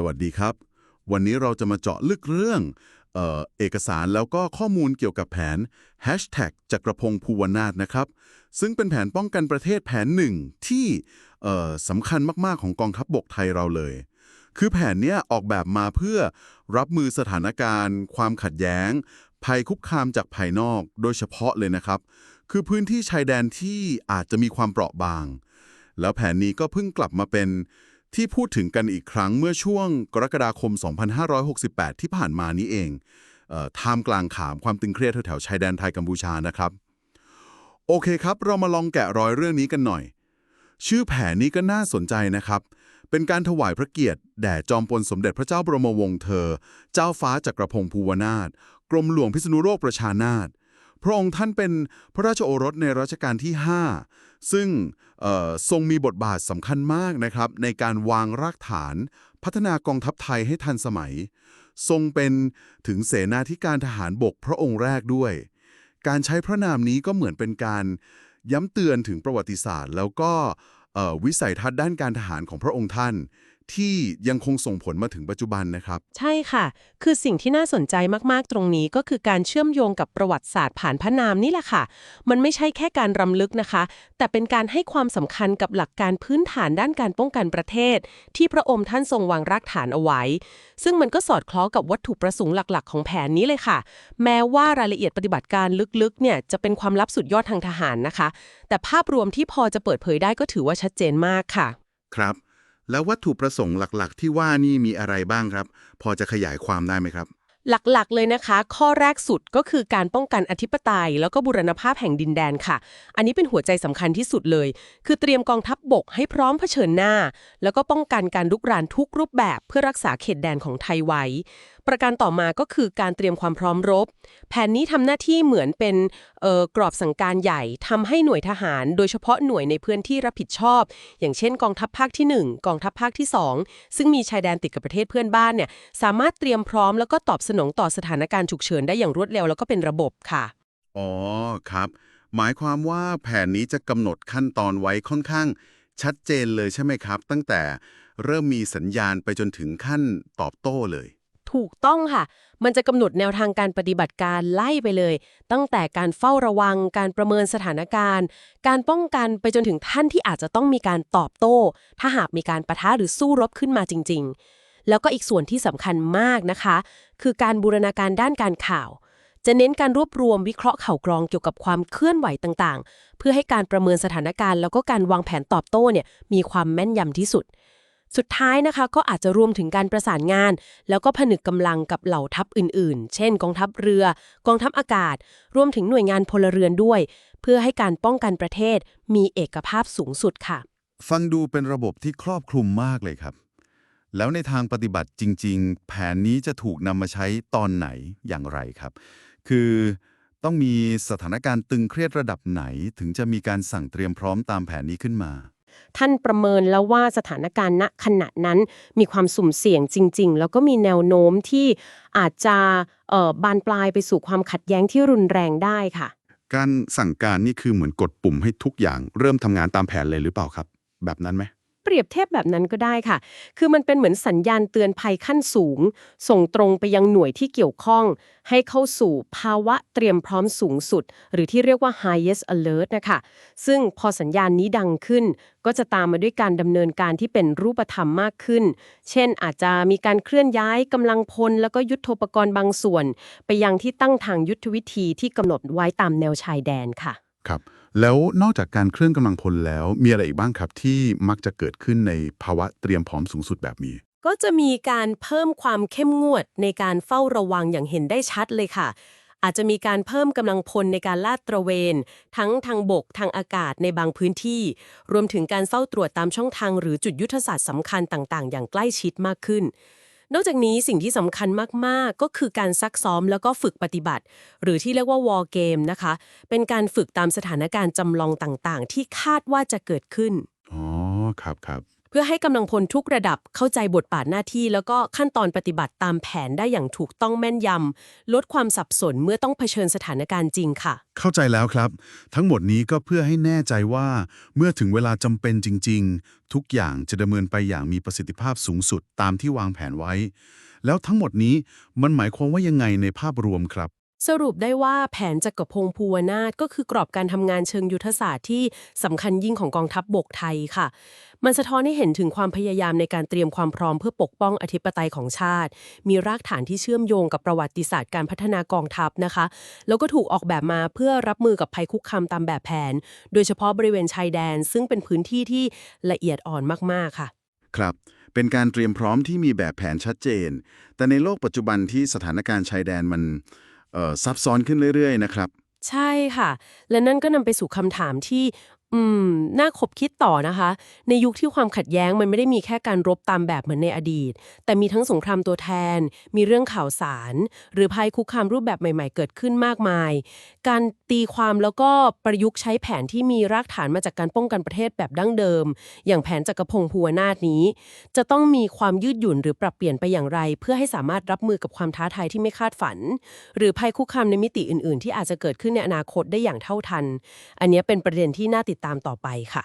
สวัสดีครับ วันนี้เราจะมาเจาะลึกเรื่องเออเอกสารแล้วก็ข้อมูลเกี่ยวกับแผน Hashtag จักรพงศ์ภูวนาถนะครับ ซึ่งเป็นแผนป้องกันประเทศแผนหนึ่งที่สำคัญมากๆของกองทัพบบกไทยเราเลย คือแผนนี้ออกแบบมาเพื่อรับมือสถานการณ์ ความขัดแย้ง ภัยคุกคามจากภายนอกโดยเฉพาะเลยนะครับ คือพื้นที่ชายแดนที่อาจจะมีความเปราะบาง แล้วแผนนี้ก็เพิ่งกลับมาเป็น ที่พูดถึงกันอีกครั้งเมื่อช่วงกรกฎาคม 2568 ที่ผ่านมานี้เองท่ามกลางขามความตึงเครียดแถวๆชายแดนไทยกัมพูชานะครับ โอเคครับ เรามาลองแกะรอยเรื่องนี้กันหน่อย ชื่อแผนนี้ก็น่าสนใจนะครับ เป็นการถวายพระเกียรติแด่จอมพลสมเด็จพระเจ้าบรมวงศ์เธอ เจ้าฟ้าจักรพงศ์ภูวนาถกรมหลวงพิษณุโลกประชานาถ พระองค์ท่านเป็นพระราชโอรสในรัชกาลที่ 5 ซึ่งทรงมีบทบาทสำคัญมากนะครับในการวางรากฐาน พัฒนากองทัพไทยให้ทันสมัย ทรงเป็นถึงเสนาธิการทหารบกพระองค์แรกด้วย การใช้พระนามนี้ก็เหมือนเป็นการย้ำเตือนถึงประวัติศาสตร์ แล้วก็วิสัยทัศน์ด้านการทหารของพระองค์ท่าน ที่ยังคงส่งผลมาถึงปัจจุบันนะครับ ใช่ค่ะ คือสิ่งที่น่าสนใจมากๆ ตรงนี้ก็คือการเชื่อมโยงกับประวัติศาสตร์ผ่านพระนามนี่แหละค่ะ มันไม่ใช่แค่การรำลึกนะคะ แต่เป็นการให้ความสำคัญกับหลักการพื้นฐานด้านการป้องกันประเทศ ที่พระองค์ท่านทรงวางรากฐานเอาไว้ ซึ่งมันก็สอดคล้องกับวัตถุประสงค์หลักๆ ของแผนนี้เลยค่ะ แม้ว่ารายละเอียดปฏิบัติการลึกๆ เนี่ยจะเป็นความลับสุดยอดทางทหารนะคะ แต่ภาพรวมที่พอจะเปิดเผยได้ก็ถือว่าชัดเจนมากค่ะ ครับ แล้ววัตถุประสงค์หลักๆ ที่ว่านี่มีอะไรบ้างครับ พอจะขยายความได้ไหมครับ หลักๆ เลยนะคะ ข้อแรกสุดก็คือการป้องกันอธิปไตย แล้วก็บุรณภาพแห่งดินแดนค่ะ อันนี้เป็นหัวใจสำคัญที่สุดเลย คือเตรียมกองทัพบบกให้พร้อมเผชิญหน้า แล้วก็ป้องกันการลุกรานทุกรูปแบบเพื่อรักษาเขตแดนของไทยไว้ ประการต่อมาก็คือการเตรียมความพร้อมรบ แผนนี้ทำหน้าที่เหมือนเป็นออกรอบสั่งการใหญ่ทำให้หน่วยทหาร โดยเฉพาะหน่วยในพื้นที่รับผิดชอบ อย่างเช่น กองทัพภาคที่ 1 กองทัพภาคที่ 2 ซึ่งมีชายแดนติดกับประเทศเพื่อนบ้านเนี่ยสามารถเตรียมพร้อมแล้วก็ตอบสนองต่อสถานการณ์ฉุกเฉินได้อย่างรวดเร็วแล้วก็เป็นระบบค่ะอ๋อครับ หมายความว่าแผนนี้จะกำหนดขั้นตอนไว้ค่อนข้างชัดเจนเลยใช่ไหมครับ ตั้งแต่เริ่มมีสัญญาณไปจนถึงขั้นตอบโต้เลย ถูกต้องค่ะ มันจะกำหนดแนวทางการปฏิบัติการไล่ไปเลย ตั้งแต่การเฝ้าระวัง การประเมินสถานการณ์ การป้องกันไปจนถึงท่านที่อาจจะต้องมีการตอบโต้ ถ้าหากมีการประทะหรือสู้รบขึ้นมาจริง ๆ แล้วก็อีกส่วนที่สำคัญมากนะคะ คือการบูรณาการด้านการข่าว จะเน้นการรวบรวมวิเคราะห์ข่าวกรองเกี่ยวกับความเคลื่อนไหวต่างๆ เพื่อให้การประเมินสถานการณ์ แล้วก็การวางแผนตอบโต้เนี่ยมีความแม่นยำที่สุด สุดท้ายนะคะก็อาจจะรวมถึงการประสานงาน แล้วก็ผนึกกำลังกับเหล่าทัพอื่นๆ เช่น กองทัพเรือ กองทัพอากาศ รวมถึงหน่วยงานพลเรือนด้วย เพื่อให้การป้องกันประเทศมีเอกภาพสูงสุดค่ะ ฟังดูเป็นระบบที่ครอบคลุมมากเลยครับ แล้วในทางปฏิบัติจริง ๆ แผนนี้จะถูกนำมาใช้ตอนไหนอย่างไรครับ คือต้องมีสถานการณ์ตึงเครียดระดับไหนถึงจะมีการสั่งเตรียมพร้อมตามแผนนี้ขึ้นมา ท่านประเมินแล้วว่าสถานการณ์ณขณะนั้นมีความสุ่มเสี่ยงจริง ๆ แล้วก็มีแนวโน้มที่อาจจะบานปลายไปสู่ความขัดแย้งที่รุนแรงได้ค่ะ การสั่งการนี่คือเหมือนกดปุ่มให้ทุกอย่างเริ่มทำงานตามแผนเลยหรือเปล่าครับ แบบนั้นไหม เปรียบเทียบแบบนั้นก็ได้ค่ะ คือมันเป็นเหมือนสัญญาณเตือนภัยขั้นสูง ส่งตรงไปยังหน่วยที่เกี่ยวข้อง ให้เข้าสู่ภาวะเตรียมพร้อมสูงสุด หรือที่เรียกว่า highest alert นะคะ ซึ่งพอสัญญาณนี้ดังขึ้น ก็จะตามมาด้วยการดำเนินการที่เป็นรูปธรรมมากขึ้น เช่น อาจจะมีการเคลื่อนย้ายกำลังพล แล้วก็ยุทธปกรณ์บางส่วน ไปยังที่ตั้งทางยุทธวิธีที่กำหนดไว้ตามแนวชายแดนค่ะ ครับ แล้วนอกจากการเคลื่อนกำลังพลแล้ว มีอะไรอีกบ้างครับที่มักจะเกิดขึ้นในภาวะเตรียมพร้อมสูงสุดแบบนี้ ก็จะมีการเพิ่มความเข้มงวดในการเฝ้าระวังอย่างเห็นได้ชัดเลยค่ะ อาจจะมีการเพิ่มกำลังพลในการลาดตระเวน ทั้งทางบกทางอากาศในบางพื้นที่ รวมถึงการเฝ้าตรวจตามช่องทางหรือจุดยุทธศาสตร์สำคัญต่าง ๆ อย่างใกล้ชิดมากขึ้น นอกจากนี้สิ่งที่สำคัญมาก ๆ ก็คือการซักซ้อมแล้วก็ฝึกปฏิบัติ หรือที่เรียกว่าวอลเกมนะคะ เป็นการฝึกตามสถานการณ์จำลองต่างๆ ที่คาดว่าจะเกิดขึ้น อ๋อ ครับครับ เพื่อให้กำลังพลทุกระดับเข้าใจบทบาทหน้าที่ แล้วก็ขั้นตอนปฏิบัติตามแผนได้อย่างถูกต้องแม่นยำลดความสับสนเมื่อต้องเผชิญสถานการณ์จริงค่ะ เข้าใจแล้วครับ ทั้งหมดนี้ก็เพื่อให้แน่ใจว่า เมื่อถึงเวลาจำเป็นจริง ๆ ทุกอย่างจะดำเนินไปอย่างมีประสิทธิภาพสูงสุดตามที่วางแผนไว้ แล้วทั้งหมดนี้มันหมายความว่ายังไงในภาพรวมครับ สรุปได้ว่าแผนจักรพงศ์ภูวนาถก็คือกรอบการทำงานเชิงยุทธศาสตร์ที่สำคัญยิ่งของกองทัพบบกไทยค่ะ มันสะท้อนให้เห็นถึงความพยายามในการเตรียมความพร้อมเพื่อปกป้องอธิปไตยของชาติ มีรากฐานที่เชื่อมโยงกับประวัติศาสตร์การพัฒนากองทัพนะคะ แล้วก็ถูกออกแบบมาเพื่อรับมือกับภัยคุกคามตามแบบแผน โดยเฉพาะบริเวณชายแดน ซึ่งเป็นพื้นที่ที่ละเอียดอ่อนมากๆค่ะ ครับเป็นการเตรียมพร้อมที่มีแบบแผนชัดเจน แต่ในโลกปัจจุบันที่สถานการณ์ชายแดนมัน ซับซ้อนขึ้นเรื่อยๆนะครับ ใช่ค่ะ และนั่นก็นำไปสู่คำถามที่ อืม น่าคบคิดต่อนะคะ ในยุคที่ความขัดแย้งมันไม่ได้มีแค่การรบตามแบบเหมือนในอดีต แต่มีทั้งสงครามตัวแทน มีเรื่องข่าวสาร หรือภัยคุกคามรูปแบบใหม่ ๆ เกิดขึ้นมากมาย การตีความแล้วก็ประยุกต์ใช้แผนที่มีรากฐานมาจากการป้องกันประเทศแบบดั้งเดิม อย่างแผนจักรพงศ์ภูวนาถนี้ จะต้องมีความยืดหยุ่นหรือปรับเปลี่ยนไปอย่างไร เพื่อให้สามารถรับมือกับความท้าทายที่ไม่คาดฝัน หรือภัยคุกคามในมิติอื่น ๆ ที่อาจจะเกิดขึ้นในอนาคตได้อย่างเท่าทัน อันนี้เป็นประเด็นที่น่าติดติดตามต่อไปค่ะ